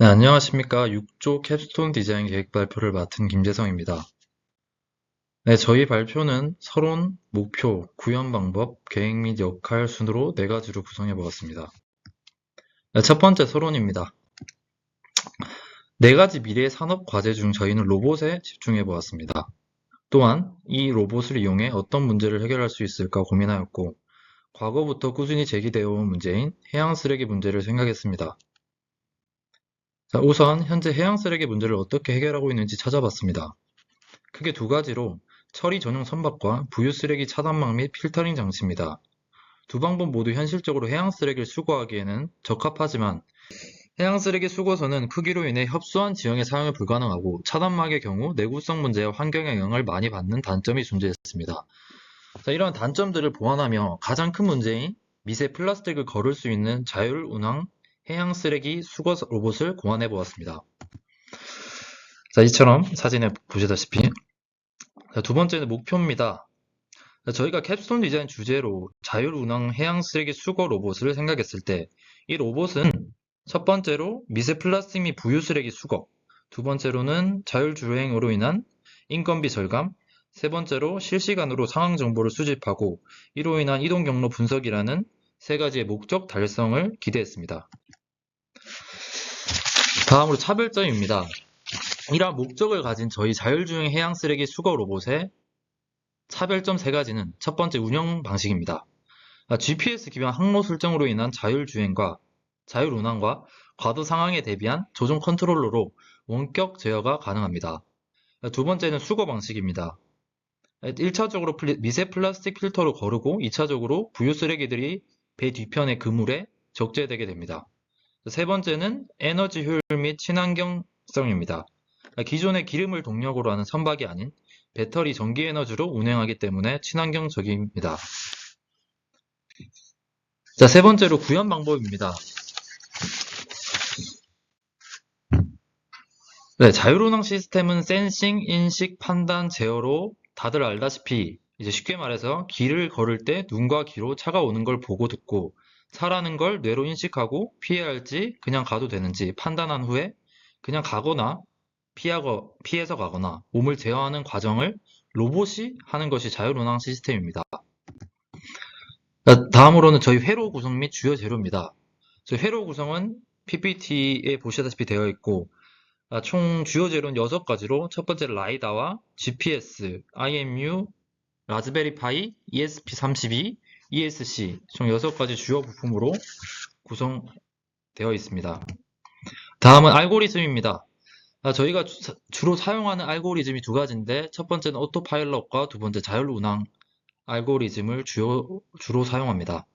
네, 안녕하십니까. 6조 캡스톤 디자인 계획 발표를 맡은 김재성입니다. 네, 저희 발표는 서론, 목표, 구현 방법, 계획 및 역할 순으로 네 가지로 구성해 보았습니다. 네, 첫 번째 서론입니다. 네 가지 미래의 산업 과제 중 저희는 로봇에 집중해 보았습니다. 또한 이 로봇을 이용해 어떤 문제를 해결할 수 있을까 고민하였고, 과거부터 꾸준히 제기되어 온 문제인 해양 쓰레기 문제를 생각했습니다. 자, 우선 현재 해양 쓰레기 문제를 어떻게 해결하고 있는지 찾아봤습니다. 크게 두 가지로 처리 전용 선박과 부유 쓰레기 차단망 및 필터링 장치입니다. 두 방법 모두 현실적으로 해양 쓰레기를 수거하기에는 적합하지만 해양 쓰레기 수거선은 크기로 인해 협소한 지형에 사용이 불가능하고 차단막의 경우 내구성 문제와 환경 영향을 많이 받는 단점이 존재했습니다. 자, 이러한 단점들을 보완하며 가장 큰 문제인 미세 플라스틱을 거를 수 있는 자율 운항 해양 쓰레기 수거 로봇을 고안해 보았습니다. 자, 이처럼 사진에 보시다시피 자, 두 번째는 목표입니다. 자, 저희가 캡스톤 디자인 주제로 자율 운항 해양 쓰레기 수거 로봇을 생각했을 때 이 로봇은 첫 번째로 미세 플라스틱 및 부유 쓰레기 수거, 두 번째로는 자율 주행으로 인한 인건비 절감, 세 번째로 실시간으로 상황 정보를 수집하고 이로 인한 이동 경로 분석이라는 세 가지의 목적 달성을 기대했습니다. 다음으로 차별점입니다. 이러한 목적을 가진 저희 자율주행 해양 쓰레기 수거 로봇의 차별점 세 가지는 첫 번째 운영 방식입니다. GPS 기반 항로 설정으로 인한 자율주행과 자율운항과 과도 상황에 대비한 조종 컨트롤러로 원격 제어가 가능합니다. 두 번째는 수거 방식입니다. 1차적으로 미세 플라스틱 필터로 거르고 2차적으로 부유 쓰레기들이 배 뒤편의 그물에 적재되게 됩니다. 세 번째는 에너지 효율 및 친환경성입니다. 기존의 기름을 동력으로 하는 선박이 아닌 배터리 전기 에너지로 운행하기 때문에 친환경적입니다. 자, 세 번째로 구현 방법입니다. 네, 자율운항 시스템은 센싱, 인식, 판단, 제어로 다들 알다시피 이제 쉽게 말해서 길을 걸을 때 눈과 귀로 차가 오는 걸 보고 듣고 차라는 걸 뇌로 인식하고 피해야 할지 그냥 가도 되는지 판단한 후에 그냥 가거나 피하거, 피해서 가거나 몸을 제어하는 과정을 로봇이 하는 것이 자율운항 시스템입니다. 다음으로는 저희 회로 구성 및 주요 재료입니다. 저희 회로 구성은 PPT에 보시다시피 되어 있고 아, 총 주요 재료는 6가지로 첫 번째 라이다와 GPS, IMU, 라즈베리 파이, ESP32, ESC 총 6가지 주요 부품으로 구성되어 있습니다. 다음은 알고리즘입니다. 아, 저희가 주, 주로 사용하는 알고리즘이 두 가지인데 첫 번째는 오토파일럿과 두 번째 자율운항 알고리즘을 주요, 주로 사용합니다.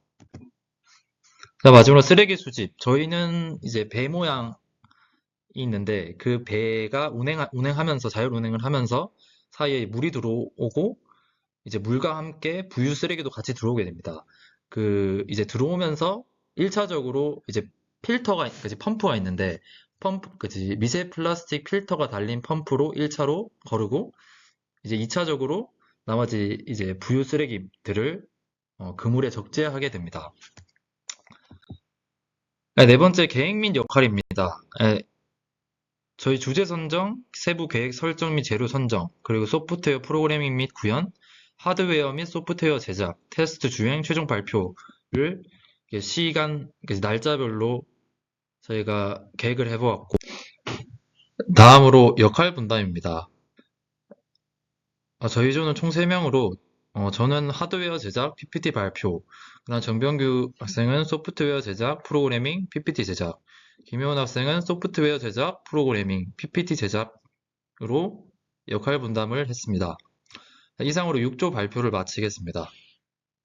자, 마지막으로 쓰레기 수집. 저희는 이제 배 모양이 있는데 그 배가 운행, 운행하면서 자율운행을 하면서 사이에 물이 들어오고 이제 물과 함께 부유 쓰레기도 같이 들어오게 됩니다. 그 이제 들어오면서 1차적으로 이제 필터가 그지 펌프가 있는데 펌프 그지 미세 플라스틱 필터가 달린 펌프로 1차로 거르고 이제 2차적으로 나머지 이제 부유 쓰레기들을 어, 그물에 적재하게 됩니다. 네 번째 계획 및 역할입니다. 네, 저희 주제 선정, 세부 계획 설정 및 재료 선정, 그리고 소프트웨어 프로그래밍 및 구현, 하드웨어 및 소프트웨어 제작, 테스트 주행, 최종 발표를 시간, 날짜별로 저희가 계획을 해보았고, 다음으로 역할 분담입니다. 아, 저희 조는 총 3명으로, 어, 저는 하드웨어 제작, PPT 발표, 그다음 정병규 학생은 소프트웨어 제작, 프로그래밍, PPT 제작, 김효원 학생은 소프트웨어 제작, 프로그래밍, PPT 제작으로 역할 분담을 했습니다. 이상으로 6조 발표를 마치겠습니다.